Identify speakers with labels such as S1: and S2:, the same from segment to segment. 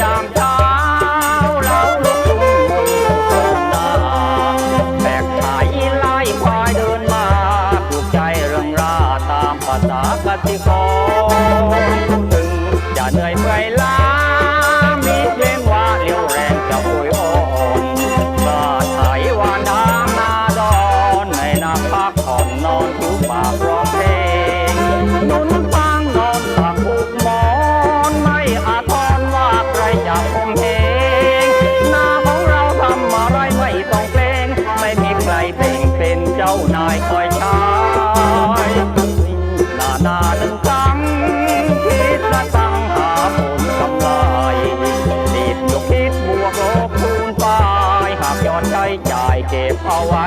S1: ยามเช้าเราลุกทุ่งมือเปิดตาแบกไไล่คายเดินมาปลูกใจเรื่งราตามภาษากติกรถึงจะเหนื่อยเมื่อยล้า น้ยคอยชายลานาหนึ่งครั้งคิดและตั้งหาผลกำไรติดยกคิดบวกลบคูณไปหากย้อนใจจ่ายเก็บเอาไว้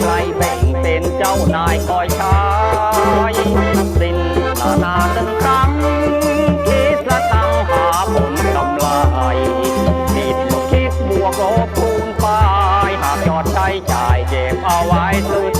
S1: ใครแบ่งเป็นเจ้านายคอยใช้สิ้นนานาตึงครั้งคิดละตั้งหาผมกำไรคิดลบคิดบวกลบคูณไปหากยอดใช้จ่ายเก็บเอาไว้ซื้